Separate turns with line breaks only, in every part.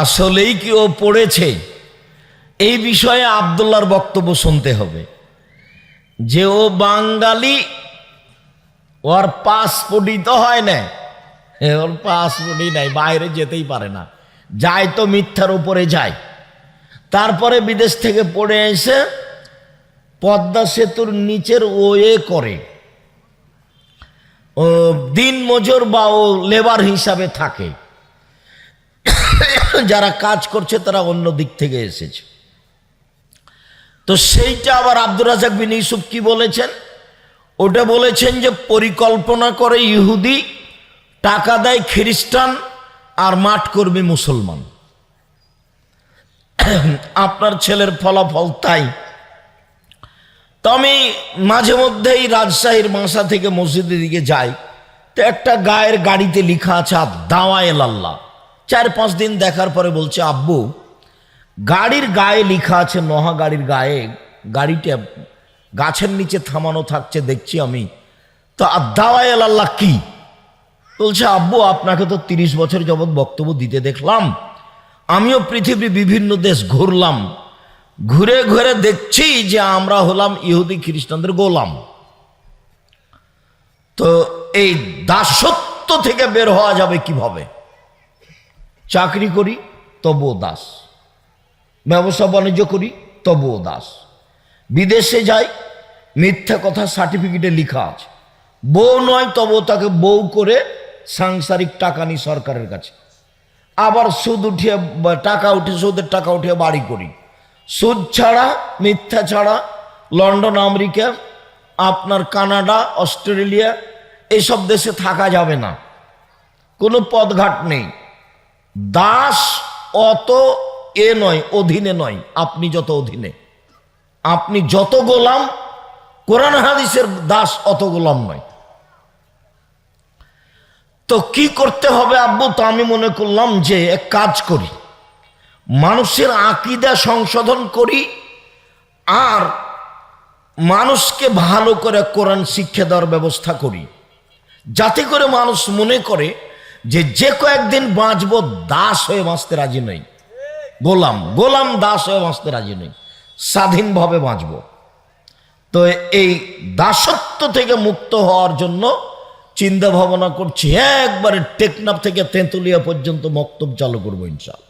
আসলেই কি ও পড়েছে? এই বিষয়ে আবদুল্লার বক্তব্য শুনতে হবে। যে ও বাঙালি, ওর পাসপোর্টই তো হয় না। ওর পাসপোর্টই নাই, বাইরে যেতেই পারে না। যায় তো মিথ্যার উপরে যায়। তারপরে বিদেশ থেকে পড়ে এসে পদ্মা সেতুর নিচের ওয়ে করে। ও দিন মজুর বা ও লেবার হিসাবে থাকে। যারা কাজ করছে তারা অন্য দিক থেকে এসেছে। তো সেইটা আবার আব্দুর রাজাক বিন ইউসুফ কি বলেছেন? ওটা বলেছেন যে পরিকল্পনা করে ইহুদি টাকা দেয় খ্রিস্টান আর মাঠ কর্মী মুসলমান। আপনার ছেলের ফলাফল তাই। তো আমি মাঝে মধ্যেই রাজশাহীর মাসা থেকে মসজিদের দিকে যাই। তো একটা গায়ের গাড়িতে লিখা আছে দাওয়ায়েল আল্লাহ। চার পাঁচ দিন দেখার পরে বলছে, আব্বু, গাড়ির গায়ে লেখা আছে নহা গাড়ির গায়ে, গাড়িটা গাছের নিচে থামানো থাকছে, দেখছি আমি। তো দাওয়ায়েল আল্লাহ কি? বলছে, আব্বু, আপনাকে তো তিরিশ বছর যাবৎ বক্তব্য দিতে দেখলাম। আমিও পৃথিবীর বিভিন্ন দেশ ঘুরলাম। ঘুরে ঘুরে দেখছি যে আমরা হলাম ইহুদি খ্রিস্টানদের গোলাম। তো এই দাসত্ব থেকে বের হওয়া যাবে কীভাবে? চাকরি করি, তবুও দাস। ব্যবসা বাণিজ্য করি, তবুও দাস। বিদেশে যাই, মিথ্যা কথা সার্টিফিকেটে লেখা আছে। বউ নয়, তবুও তাকে বউ করে সাংসারিক টাকা নিই সরকারের কাছে। আবার সুদ উঠিয়ে টাকা উঠে, সুদের টাকা উঠিয়ে বাড়ি করি। সুদ ছাড়া, মিথ্যা ছাড়া, লন্ডন, আমেরিকা, আপনার কানাডা, অস্ট্রেলিয়া, এসব দেশে থাকা যাবে না। কোনো পদঘাট নেই। দাস অত এ নয়, অধীনে নয়, আপনি যত অধীনে। আপনি যত গোলাম, কোরআন হাদিসের দাস অত গোলাম নয়। তো কি করতে হবে আব্বু? তো আমি মনে করলাম যে, এক কাজ করি। মানুষের আকিদা সংশোধন করি, আর মানুষকে ভালো করে কোরআন শিক্ষা দেওয়ার ব্যবস্থা করি। যাতে করে মানুষ মনে করে যে যে কয়েকদিন বাঁচব, দাস হয়ে বাঁচতে রাজি নই। গোলাম গোলাম দাস হয়ে বাঁচতে রাজি নই। স্বাধীনভাবে বাঁচব। তো এই দাসত্ব থেকে মুক্ত হওয়ার জন্য চিন্তা ভাবনা করছি, একবারে টেকনাফ থেকে তেঁতুলিয়া পর্যন্ত মক্তব চালু করব ইনশাল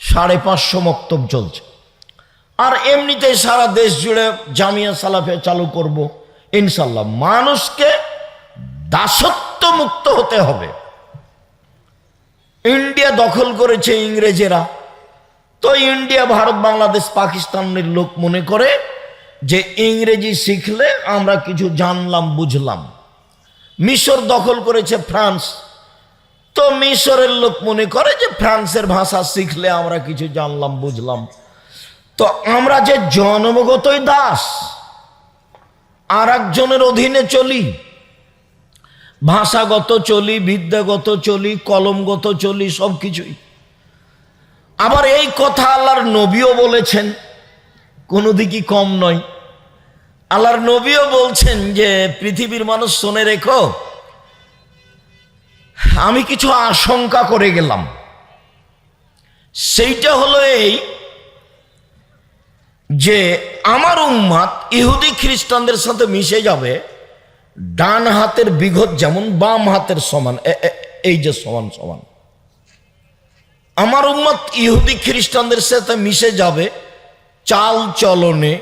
সাড়ে পাঁচশো মক্তব চলছে। আর এমনিতেই সারা দেশ জুড়ে জামিয়া সালাফে চালু করব ইনশাল্লাহ মানুষকে দাসত্ব মুক্ত হতে হবে। ইন্ডিয়া দখল করেছে ইংরেজেরা। তো ইন্ডিয়া, ভারত, বাংলাদেশ, পাকিস্তানের লোক মনে করে যে ইংরেজি শিখলে আমরা কিছু জানলাম, বুঝলাম। মিশর দখল করেছে ফ্রান্স। তো মিশরের লোক মনে করে যে ফ্রান্সের ভাষা শিখলে আমরা কিছু জানলাম, বুঝলাম। তো আমরা যে জন্মগতই দাস আর একজনের অধীনে চলি ভাষাগত চলি, বিদ্যাগত চলি, কলমগত চলি, সব কিছুই। আবার এই কথা আল্লাহর নবীও বলেছেন, কোনো দিকই কম নয়। আল্লাহর নবীও বলছেন যে, পৃথিবীর মানুষ শুনে রেখো, আমি কিছু আশঙ্কা করে গেলাম। সেইটা হলো এই যে, আমার উম্মাদ ইহুদি খ্রিস্টানদের সাথে মিশে যাবে ডান হাতের বিঘত যেমন, বাম হাতের সমান। এই যে সমান সমান। আমার উম্মত ইহুদি খ্রিস্টানদের সাথে মিশে যাবে চাল চলনে,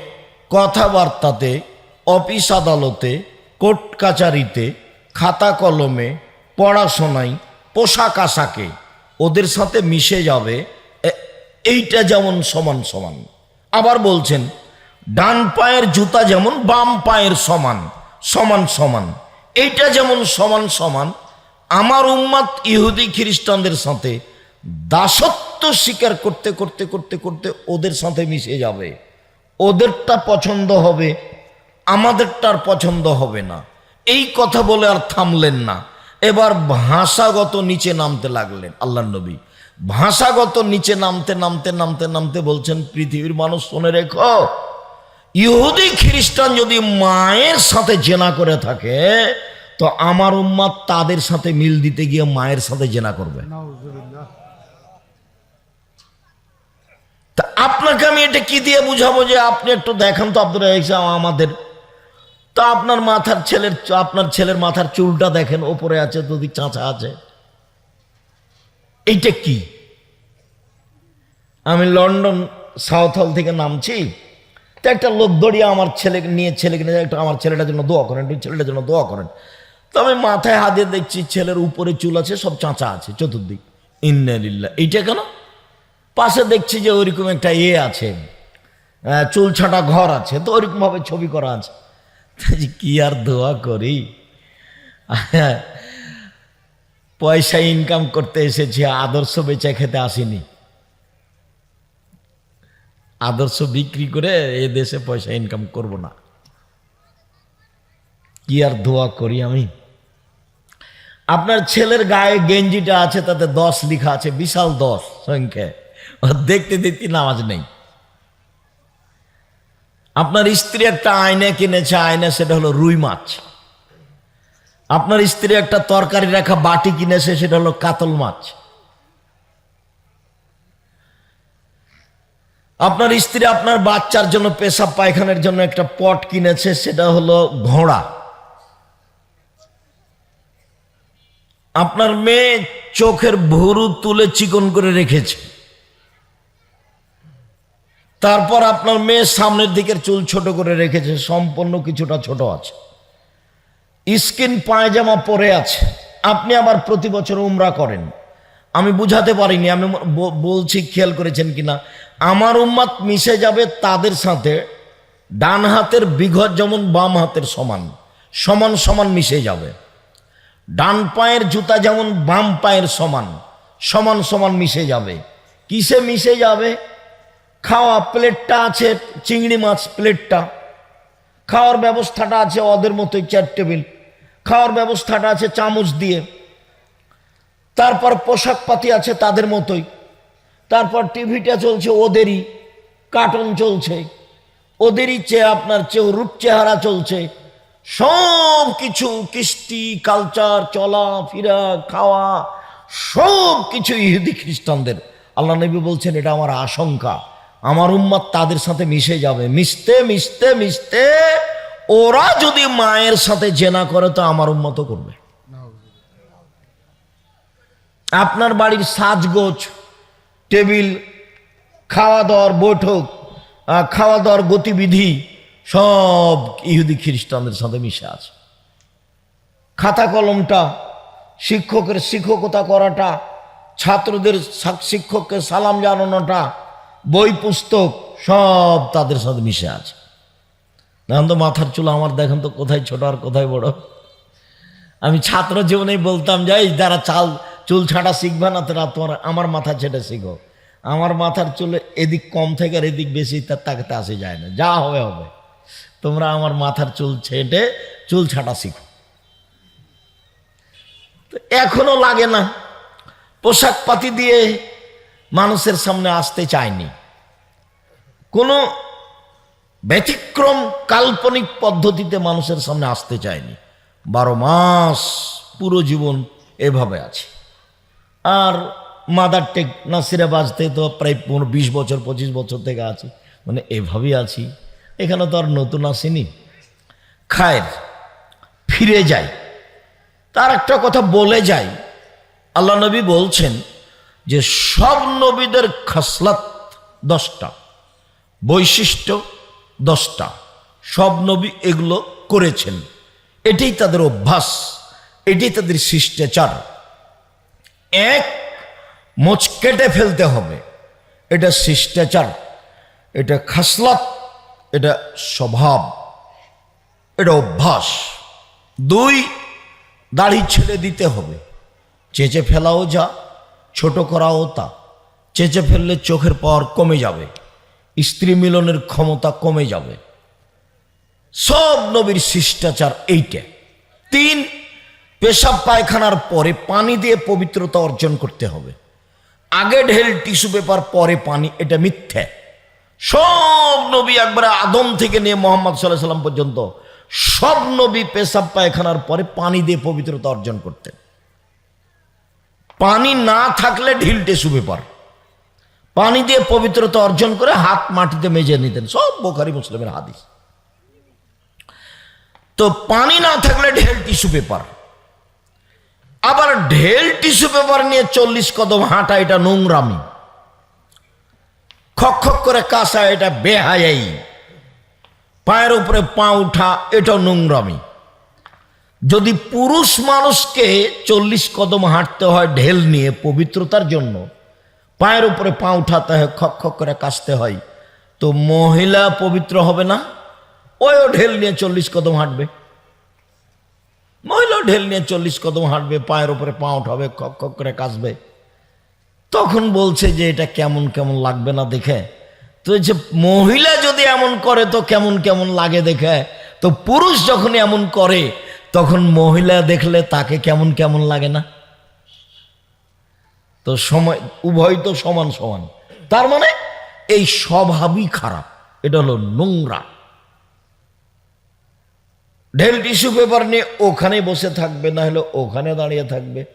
কথাবার্তাতে, অফিস আদালতে, কোর্ট কাচারিতে, খাতা কলমে, পড়াশোনায়, পোশাক আশাকে। ওদের সাথে মিশে যাবে। এইটা যেমন সমান সমান। আবার বলছেন, ডান পায়ের জুতা যেমন, বাম পায়ের সমান। সমান সমান। এইটা যেমন সমান সমান, আমার উম্মাদ ইহুদি খ্রিস্টানদের সাথে দাসত্ব স্বীকার করতে করতে করতে করতে ওদের সাথে মিশে যাবে। ওদেরটা পছন্দ হবে, আমাদেরটার পছন্দ হবে না। এই কথা বলে আর থামলেন না। এবার ভাষাগত নিচে নামতে লাগলেন আল্লাহ নবী। ভাষাগত নিচে নামতে নামতে নামতে নামতে বলছেন, পৃথিবীর মানুষ শুনে রেখো। ইহুদি খ্রিস্টান যদি মায়ের সাথে জেনা করে থাকে তো আমার উম্মাদ তাদের সাথে মিল দিতে গিয়ে মায়ের সাথে জেনা করবে। তা আপনাকে আমি এটা কি দিয়ে বুঝাবো যে আপনি একটু দেখান তো আব্দুল আমাদের? তা আপনার মাথার ছেলের আপনার ছেলের মাথার চুলটা দেখেন ওপরে আছে দুদিক চাঁচা আছে। এইটা কি? আমি লন্ডন সাউথ হল থেকে নামছি। তো একটা লোক দড়িয়ে আমার ছেলেকে নিয়ে ছেলেকে নিয়ে একটা আমার ছেলেটার জন্য দোয়া করেন ছেলেটার জন্য দোয়া করেন। তো আমি মাথায় হাত দেখছি ছেলের উপরে চুল আছে, সব চাঁচা আছে চতুর্দিক। ইন্নালিল্লা এইটা কেন? পাশে দেখছি যে ওইরকম একটা ইয়ে আছে চুল ছাটা ঘর আছে, তো ওইরকম ভাবে ছবি করা আছে। কি আর দোয়া করি? পয়সা ইনকাম করতে এসেছি, আদর্শ বেচে খেতে আসিনি। আদর্শ বিক্রি করে এ দেশে পয়সা ইনকাম করব না। কি আর দোয়া করি আমি? আপনার ছেলের গায়ে গেঞ্জিটা আছে, তাতে দশ লিখা আছে, বিশাল দশ সংখ্যা দেখতে দেখতে নামাজ নেই। আপনার স্ত্রী একটা আয়না কিনেছে, আয়না সেটা হলো রুই মাছ। আপনার স্ত্রী একটা তরকারি রাখা বাটি কিনেছে, সেটা হলো কাতল মাছ। আপনার স্ত্রী আপনার বাচ্চার জন্য পেশাব পায়খানার জন্য একটা পট কিনেছে, সেটা হলো ঘোড়া। আপনার মেয়ে চোখের ভুরু তুলে চিকন করে রেখেছে। তারপর আপনার মেয়ে সামনের দিকের চুল ছোট করে রেখেছে, সম্পূর্ণ কিছুটা ছোট আছে। স্কিন পায়জামা পরে আছে। আপনি আবার প্রতি বছর উমরা করেন। আমি বুঝাতে পারিনি, আমি বলছি খেয়াল করেছেন কিনা। আমার উম্মাত মিশে যাবে তাদের সাথে, ডান হাতের বিঘত যেমন বাম হাতের সমান সমান সমান মিশে যাবে। ডান পায়ের জুতা যেমন বাম পায়ের সমান সমান সমান মিশে যাবে। কিসে মিশে যাবে? খাওয়া প্লেটটা আছে, চিংড়ি মাছ প্লেটটা। খাওয়ার ব্যবস্থাটা আছে ওদের মতোই চেয়ার টেবিল। খাওয়ার ব্যবস্থাটা আছে চামচ দিয়ে। তারপর পোশাক পাতি আছে তাদের মতোই। তারপর টিভিটা চলছে ওদেরই কার্টুন চলছে। ওদেরই চেয়ে আপনার চেয়ে রূপ চেহারা চলছে। সব কিছু কৃষ্টি কালচার চলা, ফিরা, খাওয়া, সব কিছু ইহুদি খ্রিস্টানদের। আল্লাহ নবী বলছেন, এটা আমার আশঙ্কা। আমার উম্মাদ তাদের সাথে মিশে যাবে। মিশতে মিশতে মিশতে ওরা যদি মায়ের সাথে জেনা করে, তো আমার উম্মত করবে। আপনার বাড়ির সাজগোজ, টেবিল খাওয়া দাওয়ার বৈঠক খাওয়া দাওয়ার গতিবিধি, সব ইহুদি খ্রিস্টানদের সাথে মিশে আছে। খাতা কলমটা, শিক্ষকের শিক্ষকতা করাটা, ছাত্রদের শিক্ষককে সালাম জানানোটা, বই পুস্তক, সব তাদের সাথে মিশে আছে। দেখেন তো মাথার চুল আমার দেখেন তো কোথায় ছোট আর কোথায় বড়। আমি ছাত্র জীবনেই বলতাম যে যারা চাল চুল ছাড়া শিখবে না, তোরা তোমার আমার মাথা ছেটে শিখো। আমার মাথার চুল এদিক কম থেকে আর এদিক বেশি, তার তাকাতে আসে যায় না। যা হবে হবে। তোমরা আমার মাথার চুল ছেটে চুল ছাটা শিখো। তো এখনও লাগে না। পোশাক পাতি দিয়ে মানুষের সামনে আসতে চায়নি কোনো ব্যতিক্রম কাল্পনিক পদ্ধতিতে মানুষের সামনে আসতে চায়নি বারো মাস পুরো জীবন এভাবে আছে। আর মাদার টেক নাসিরা বাজতে তো প্রায় পনেরো, বিশ বছর, পঁচিশ বছর থেকে আছি। মানে এভাবেই আছি। এখানে তো আর নতুন আসিনি। খায়ের, ফিরে যাই। তার একটা কথা বলে যাই। আল্লাহ নবী বলছেন যে, সব নবীদের খাসলাত দশটা, বৈশিষ্ট্য দশটা, সব নবী এগুলো করেছেন। এটাই তাদের অভ্যাস, এটাই তাদের শিষ্টাচার। এক মোচ কেটে ফেলতে হবে। এটা শিষ্টাচার, এটা খাসলাত, এটা স্বভাব, এটা অভ্যাস। দুই, দাড়ি ছেড়ে দিতে হবে। চেঁচে ফেলাও যা, ছোট করাও তা। চেঁচে ফেললে চোখের পাওয়ার কমে যাবে, স্ত্রী মিলনের ক্ষমতা কমে যাবে। সব নবীর শিষ্টাচার এইটা। তিন পেশাব পায়খানার পরে পানি দিয়ে পবিত্রতা অর্জন করতে হবে। আগে ঢেল টিস্যু পেপার, পরে পানি, এটা মিথ্যে। সব নবী একবারে আদম থেকে নিয়ে মোহাম্মদ সাল্লাহ সাল্লাম পর্যন্ত সব নবী পেশাব পায়খানার পরে পানি দিয়ে পবিত্রতা অর্জন করতেন। পানি না থাকলে ঢিলটে শুবে পার পানি দিয়ে পবিত্রতা অর্জন করে হাত মাটিতে মেজে নিতেন। সব বোখারি মুসলিমের হাদিস। তো পানি না থাকলে ঢেল টিস্যু পেপার। আবার ঢেল টিস্যু পেপার নিয়ে চল্লিশ কদম হাঁটা, এটা নোংরামি। খক খক করে কাঁসা এটা বেহায়াই। পায়ের উপরে পা উঠা, এটাও নোংরামি। যদি পুরুষ মানুষকে চল্লিশ কদম হাঁটতে হয় ঢেল নিয়ে পবিত্রতার জন্য, পায়ের উপরে পা উঠাতে হয় খক খক করে কাশতে হয়, তো মহিলা পবিত্র হবে না? ওইও ঢেল নিয়ে চল্লিশ কদম হাঁটবে। মহিলাও ঢেল নিয়ে চল্লিশ কদম হাঁটবে, পায়ের উপরে পা উঠাবে, খক খক করে কাশবে তখন বলছে যে এটা কেমন কেমন লাগবে না দেখে। তো যে মহিলা যদি এমন করে তো কেমন কেমন লাগে দেখে। তো পুরুষ যখন এমন করে, তখন মহিলা দেখলে তাকে কেমন কেমন লাগে না। তো সময়, উভয় তো সমান সমান। তার মানে এই স্বভাবই খারাপ। এটা হলো নোংরা। ঢেল টিস্যু পেপার নিয়ে ওখানে বসে থাকবে না হলে ওখানে দাঁড়িয়ে থাকবে।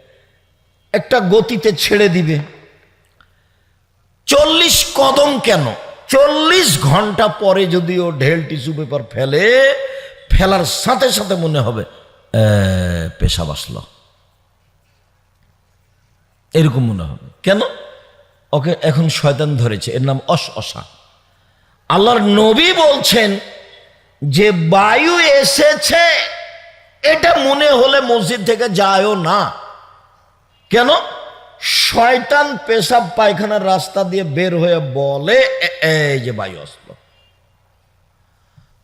একটা গতিতে ছেড়ে দিবে। চল্লিশ কদম কেন? চল্লিশ ঘণ্টা পরে যদি ও ঢেল টিস্যু পেপার ফেলে ফেলার সাথে সাথে মনে হবে "এ, পেশাব আসলো। এরকম মনে হবে। কেন? ওকে এখন শয়তান ধরেছে এর নাম অস অসা আল্লাহর নবী বলছেন যে বায়ু এসেছে, এটা মনে হলে মসজিদ থেকে যায়ও না। কেন? শয়তান পেশাব পায়খানার রাস্তা দিয়ে বের হয়ে বলে এই যে বায়ু আসলো।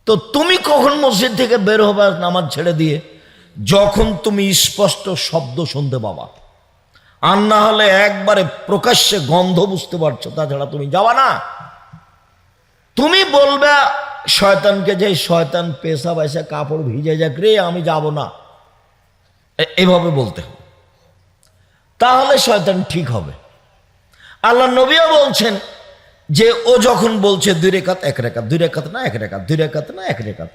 তো তুমি কখন মসজিদ থেকে বের হবে নামাজ ছেড়ে দিয়ে? যখন তুমি স্পষ্ট শব্দ শুনতে পাবা। আর না হলে একবারে প্রকাশ্যে গন্ধ বুঝতে পারছ, তাছাড়া তুমি যাবা না। তুমি বলবে শয়তানকে যে শয়তান পেশাব এসে কাপড় ভিজে যাক রে, আমি যাব না। এভাবে বলতে হবে। তাহলে শয়তান ঠিক হবে। আল্লাহ নবীও বলছেন যে, ও যখন বলছে দুই রেখাত, এক রেখাত, দুই রেখাত না, এক রেখাত, দুই রেখাত না, এক রেখাত,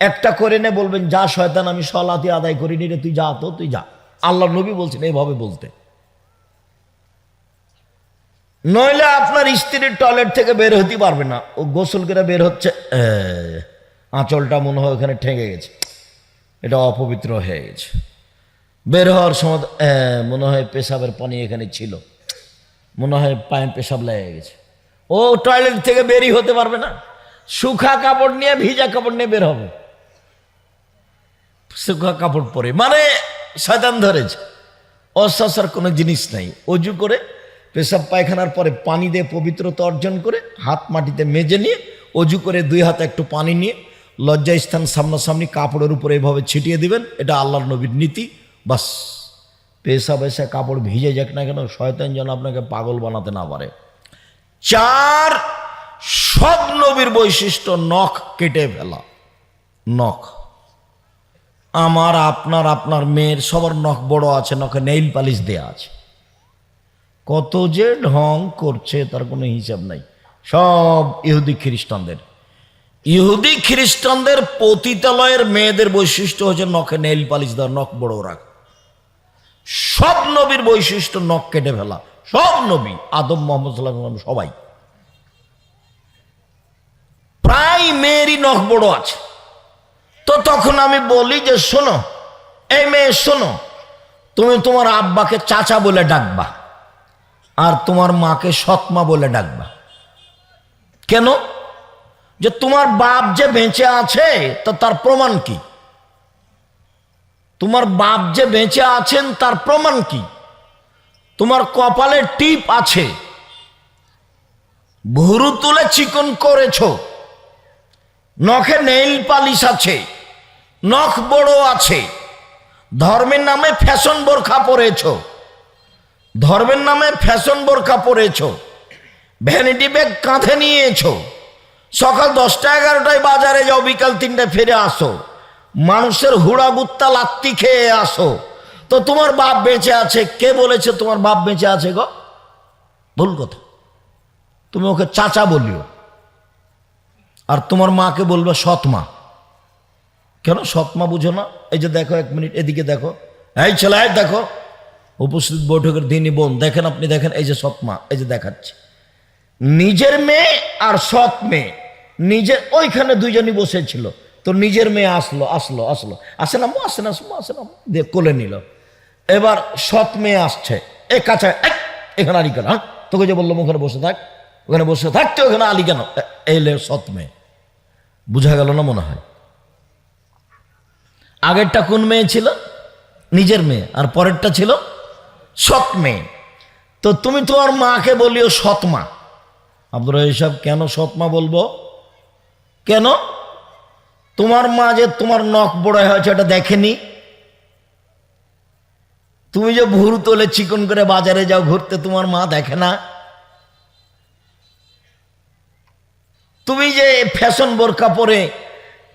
একটা করে নে বলবেন, যা শয়তান, আমি সলাতি আদায় করিনি রে, তুই যা তো, তুই যা। আল্লাহ নবী বলছেন এইভাবে বলতে। নইলে আপনার স্ত্রীর টয়লেট থেকে বের হতে পারবে না। ও গোসল করে বের হচ্ছে আঁচলটা মনে হয় ওখানে ঠেঙে গেছে। এটা অপবিত্র হয়ে গেছে। বের হওয়ার সময় মনে হয় পেশাবের পানি এখানে ছিল। মনে হয় পায়ে পেশাব লেগে গেছে। ও টয়লেট থেকে বেরই হতে পারবে না। শুখা কাপড় নিয়ে, ভিজা কাপড় নিয়ে বের হবে। শুখা কাপড় পরে। মানে শয়তান ধরেছে। অশ্বাসার কোনো জিনিস নাই। অজু করে পেশাব পায়খানার পরে পানি দিয়ে পবিত্রতা অর্জন করে হাত মাটিতে মেজে নিয়ে অজু করে দুই হাতে একটু পানি নিয়ে লজ্জা স্থান সামনাসামনি কাপড়ের উপরে এভাবে ছিটিয়ে দিবেন। এটা আল্লাহর নবীর নীতি। বাস। পেশাব এসে কাপড় ভিজে যাক না কেন, শয়তান যেন আপনাকে পাগল বানাতে না পারে। চার, সব নবীর বৈশিষ্ট্য, নখ কেটে ফেলা। নখ। আমার, আপনার আপনার মেয়ের সবার নখ বড় আছে, নখে নেইল পালিশ দেয়া আছে। কত যে ঢং করছে, তার কোনো হিসাব নাই। সব ইহুদি খ্রিস্টানদের। ইহুদি খ্রিস্টানদের পতিতালয়ের মেয়েদের বৈশিষ্ট্য হচ্ছে নখে নেইল পালিশ দেওয়া, নখ বড় রাখ সব নবীর বৈশিষ্ট্য নখ কেটে ফেলা। সব নবী, আদম, মোহাম্মদ সাল্লাম সবাই। প্রায় মেয়েরই নখ বড় আছে। তো তখন আমি বলি যে, শোনো, এই মেয়ে, শোনো, তুমি তোমার আব্বাকে চাচা বলে ডাকবা। আর তোমার মাকে সৎমা বলে ডাকবা। কেন? যে তোমার বাপ যে বেঁচে আছে, তো তার প্রমাণ কি? তোমার বাপ যে বেঁচে আছেন, তার প্রমাণ কি? তোমার কপালে টিপ আছে। ভুরু তুলে চিকন করেছ। নখে নেইল পালিশ আছে। নখ বড় আছে। ধর্মের নামে ফ্যাশন বোরখা পরেছ। ধর্মের নামে ফ্যাশন বোরখা পরেছ ভ্যানিটি ব্যাগ কাঁধে নিয়েছো, সকাল দশটা এগারোটায় বাজারে যাও, বিকাল তিনটায় ফিরে আসো, মানুষের হুড়া গুত্তা লাত্তি খেয়ে আসো। তো তোমার বাপ বেঁচে আছে, কে বলেছে তোমার বাপ বেঁচে আছে গো? ভুল কথা। তুমি ওকে চাচা বলিও। আর তোমার মাকে বলবে সৎ মা কেন সৎমা বুঝো না? এই যে দেখো এক মিনিট, এদিকে দেখো। এই ছেলে দেখো। উপস্থিত বৈঠকের দিনই বোন, দেখেন আপনি, দেখেন এই যে সৎমা, এই যে দেখাচ্ছে। নিজের মেয়ে আর সৎ মেয়ে, নিজের, ওইখানে দুইজনই বসেছিল, তো নিজের মেয়ে আসলো আসলো আসলো। আসে না আসে না আসে না দিয়ে কোলে নিল। এবার সৎ মেয়ে আসছে, এ কাছে এখানে আলি কেন হ্যাঁ? তোকে যে বললাম, ওখানে বসে থাক, ওখানে বসে থাকতে ওখানে আলি কেন? এলে সৎ মেয়ে। বুঝা গেল না মনে হয়? আগেরটা কোন মেয়ে ছিল? নিজের মেয়ে, আর পরেরটা ছিল? সৎ মেয়ে তো তুমি তোমার মাকে বলিও সৎ মা আব্দুল সাহেব, কেন সৎ মা বলব? কেন? তোমার মা যে তোমার নখ বড় হয়েছে, এটা দেখেনি? তুমি যে ভুরু তোলে চিকন করে বাজারে যাও, ঘুরতে তোমার মা দেখে না? তুমি যে ফ্যাশন বোরকা পরে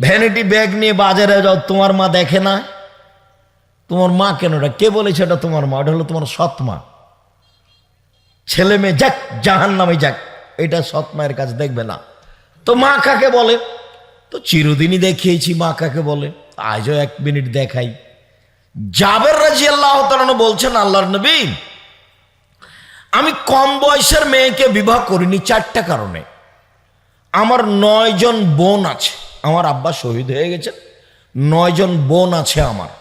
ভ্যানিটি ব্যাগ নিয়ে বাজারে যাও, তোমার মা দেখে না? তোমার মা কেন? এটা কে বলেছে? এটা তোমার মা। ওটা হলো তোমার সৎ মা। ছেলে মেয়ে যাক জাহান নামে যাক, এটা সৎ মায়ের কাছে দেখবে না। তো মা কাকে বলে? তো চিরদিনই দেখিয়েছি মা কাকে বলে। আজও এক মিনিট দেখাই। জাবের রাজি আল্লাহ বলছেন, আল্লাহর নবী, আমি কম বয়সের মেয়েকে বিবাহ করিনি চারটা কারণে। আমার নয়জন বোন আছে। আমার আব্বা শহীদ হয়ে গেছেন। নয়জন বোন আছে আমার।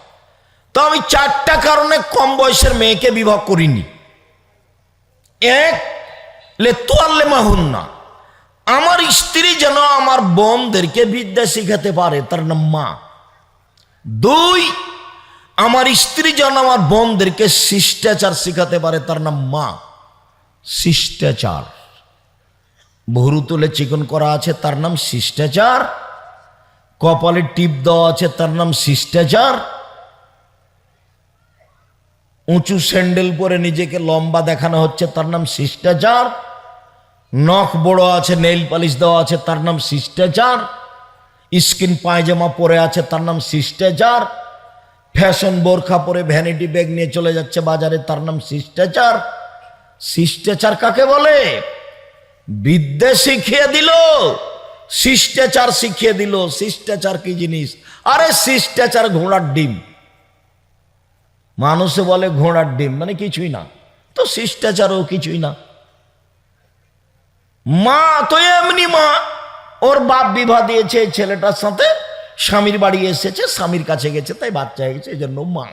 তো আমি চারটা কারণে কম বয়সের মেয়েকে বিবাহ করিনি। এক, লে তোয়াল্লে মাহুন না আমার স্ত্রী যেন আমার বোনদেরকে বিদ্যা শিখাতে পারে, তার নাম মা। দুই, আমার স্ত্রী যেন আমার বোনদেরকে শিষ্টাচার শিখাতে পারে, তার নাম মা। শিষ্টাচার। ভরু তুলে চিকন করা আছে, তার নাম শিষ্টাচার। কপালে টিপ দেওয়া আছে, তার নাম শিষ্টাচার। উঁচু স্যান্ডেল পরে নিজেকে লম্বা দেখানো হচ্ছে, তার নাম শিষ্টাচার। নখ বড় আছে, নেইল পালিশ দেওয়া আছে, তার নাম শিষ্টাচার। স্কিন পায়জামা পরে আছে, তার নাম শিষ্টাচার। ফ্যাশন বোরখা পরে ভ্যানিটি ব্যাগ নিয়ে চলে যাচ্ছে বাজারে, তার নাম শিষ্টাচার। শিষ্টাচার কাকে বলে? বিদ্যে শিখিয়ে দিল, শিষ্টাচার শিখিয়ে দিল। শিষ্টাচার কি জিনিস? আরে শিষ্টাচার ঘোড়ার ডিম। মানুষে বলে ঘোড়ার ডিম মানে কিছুই না। তো শিষ্টাচারও কিছুই না। মা তো এমনি মা। ওর বাপ বিবাহ দিয়েছে ছেলেটার সাথে স্বামীর বাড়ি এসেছে, স্বামীর কাছে গেছে, তাই বাচ্চা হয়ে গেছে এই জন্য মা।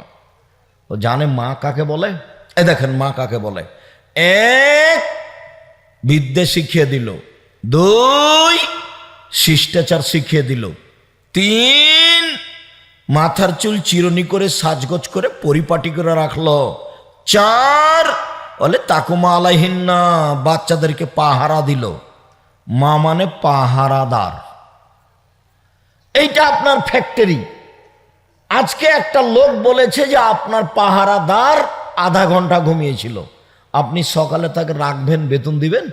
ও জানে মা কাকে বলে? এ দেখেন, মা কাকে বলে? এক বিদ্যে শিখিয়ে দিল, দুই শিষ্টাচার শিখিয়ে দিল, তিন মাথার চুল চিরনি করে সাজগোজ করে পরিপাটি করে রাখল। চার, বলে, তাকুমা আলাইহিন না বাচ্চাদেরকে পাহারা দিল। মা মানে পাহারাদার। এইটা আপনার ফ্যাক্টরি। আজকে একটা লোক বলেছে যে, আপনার পাহারাদার আধা ঘণ্টা ঘুমিয়েছিল। আপনি সকালে তাকে রাখবেন, বেতন দিবেন?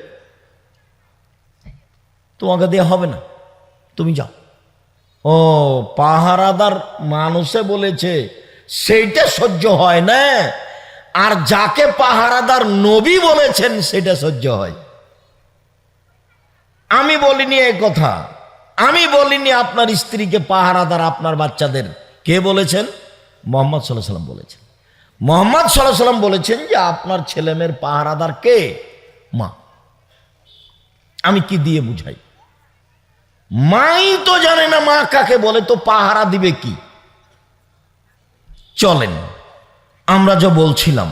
তোমাকে দেওয়া হবে না। তুমি যাও। ও, পাহারাদার মানুষে বলেছে, সেইটা সহ্য হয় না। আর যাকে পাহারাদার নবী বলেছেন, সেটা সহ্য হয়। আমি বলিনি এই কথা। আমি বলিনি আপনার স্ত্রীকে পাহারাদার আপনার বাচ্চাদের। কে বলেছেন? মোহাম্মদ সাল্লাহ সাল্লাম বলেছেন। মোহাম্মদ সাল্লাহ সাল্লাম বলেছেন যে, আপনার ছেলেমেয়ের পাহারাদার কে? মা। আমি কি দিয়ে বুঝাই? মাই তো জানে না মা কাকে বলে, তো পাহারা দিবে কি? চলেন, আমরা যা বলছিলাম,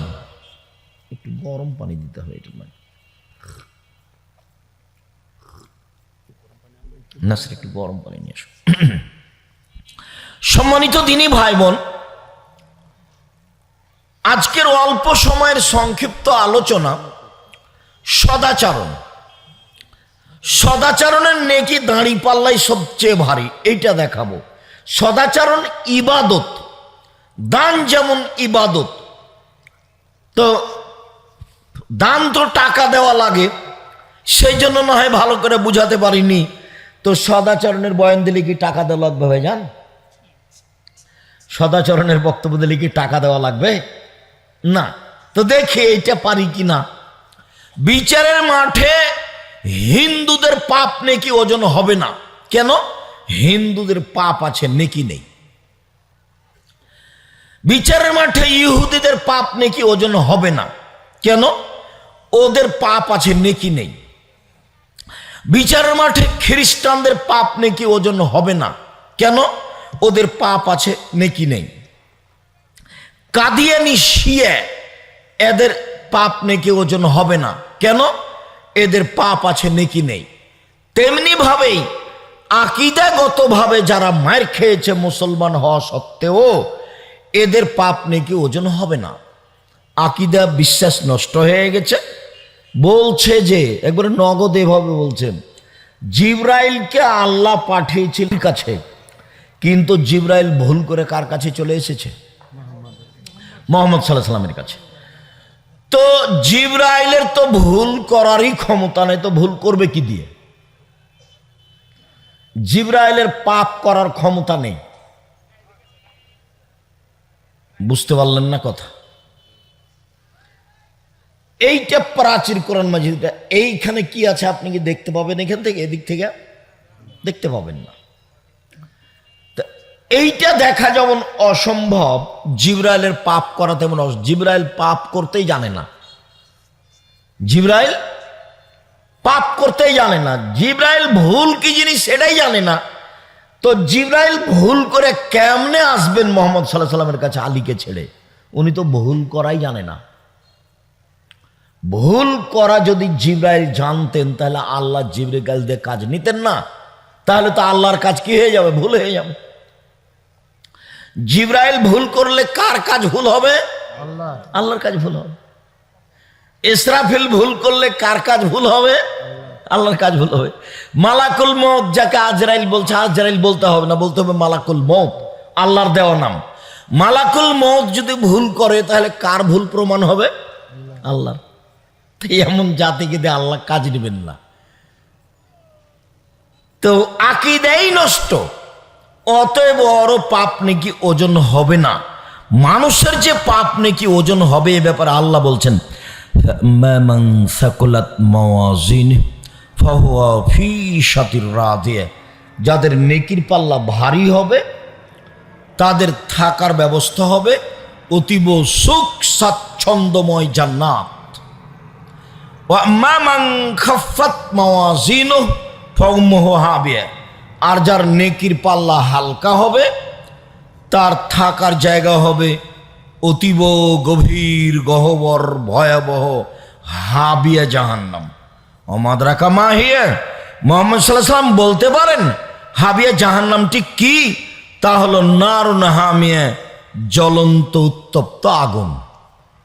একটু গরম পানি দিতে হবে এটা নয়। না স্যার, একটু গরম পানি নিয়ে আসো সম্মানিত দিনী ভাই বোন আজকের অল্প সময়ের সংক্ষিপ্ত আলোচনা সদাচরণ। সদাচরণের নেকি দাঁড়ি পাল্লাই সবচেয়ে ভারী, এইটা দেখাবো। সদাচরণ ইবাদত, দান যেমন ইবাদত। তো দান তো টাকা দেওয়া লাগে, সেই জন্য না হয় ভালো করে বুঝাতে পারিনি। তো সদাচরণের বয়ান দিলে কি টাকা দেওয়া লাগবে ভাই যান সদাচরণের বক্তব্য দিলে কি টাকা দেওয়া লাগবে? না। তো দেখি এইটা পারি কি না বিচারের মাঠে হিন্দুদের পাপ নেকি ওজন হবে না। কেন? হিন্দুদের পাপ আছে, নেকি নেই। বিচারের মাঠে ইহুদিদের পাপ নেকি ওজন হবে না। কেন? ওদের পাপ আছে, নেকি নেই। বিচারের মাঠে খ্রিস্টানদের পাপ নেকি ওজন হবে না। কেন? ওদের পাপ আছে, নেকি নেই। কাদিয়ানি শিয়ে, এদের পাপ নেকি ওজন হবে না। কেন? এদের পাপ আছে, নেকি নেই। তেমনি ভাবেই আকিদাগতভাবে যারা মার খেয়েছে মুসলমান হওয়া সত্ত্বেও, এদের পাপ নেকি ওজন হবে না। আকিদা বিশ্বাস নষ্ট হয়ে গেছে। বলছে যে, একবারে নগদ এভাবে বলছেন জিব্রাইলকে আল্লাহ পাঠিয়েছিল কাছে? কিন্তু জিব্রাইল ভুল করে কার কাছে চলে এসেছে? মোহাম্মদ সাল্লাহ সাল্লামের কাছে। তো জিব্রাইলের তো ভুল করারই ক্ষমতা নেই, তো ভুল করবে কি দিয়ে? জিব্রাইলের পাপ করার ক্ষমতা নেই। বুঝতে পারলেন না কথা? এইটা প্রাচীর কোরআন মাজিদটা, এইখানে কি আছে আপনি কি দেখতে পাবেন এখান থেকে, এদিক থেকে? দেখতে পাবেন না। এইটা দেখা যেমন অসম্ভব, জিব্রাইলের পাপ করা তেমন জিব্রাইল পাপ করতেই জানে না। জিব্রাইল পাপ করতেই জানে না। জিব্রাইল ভুল কি জিনিস সেটাই জানে না। তো জিব্রাইল ভুল করে কেমনে আসবেন মোহাম্মদ সাল্লাহ সাল্লামের কাছে আলীকে ছেড়ে? উনি তো ভুল করাই জানে না। ভুল করা যদি জিব্রাইল জানতেন, তাহলে আল্লাহ জিব্রাইল দিয়ে কাজ নিতেন না। তাহলে তো আল্লাহর কাজ কি হয়ে যাবে? ভুল হয়ে যাবে। জিব্রাইল ভুল করলে কার কাজ ভুল হবে?
আল্লাহ।
আল্লাহর কাজ ভুল হবে। ইসরাফিল ভুল করলে কার কাজ ভুল হবে? আল্লাহর কাজ ভুল হবে। মালাকুল মত যাকে আজরাইল বলছে আজরাইল বলতে হবে না বলতে হবে মালাকুল মত আল্লাহর দেওয়া নাম। মালাকুল মত যদি ভুল করে তাহলে কার ভুল প্রমাণ হবে? আল্লাহর। এমন জাতিকে দিয়ে আল্লাহ কাজ নেবেন না। তো আকিদাই নষ্ট। অতএব বড় পাপ নাকি ওজন হবে না। মানুষের যে পাপ নাকি ওজন হবে এ ব্যাপারে আল্লাহ বলছেন "ফাম্মামান সাকুলাত মাওয়াজিন, ফাহুয়া ফি শাতির রাদিয়া। যাদের নেকির পাল্লা ভারী হবে, তাদের থাকার ব্যবস্থা হবে, অতীব সুখ স্বাচ্ছন্দ্যময় জান্নাত। মাওয়াজিনু ফাউমুহু হাবিয়া। আর যার নেকির পাল্লা হালকা হবে, তার থাকার জায়গা হবে অতীব গভীর, গহবর, ভয়াবহ হাবিয়া জাহান্নাম। অমাদরাকা মাহিয়া। মোহাম্মদ সাল্লাম বলতে পারেন, হাবিয়া জাহান্নামটি কি? তা হলো নারুন হামিয়া জ্বলন্ত উত্তপ্ত আগুন।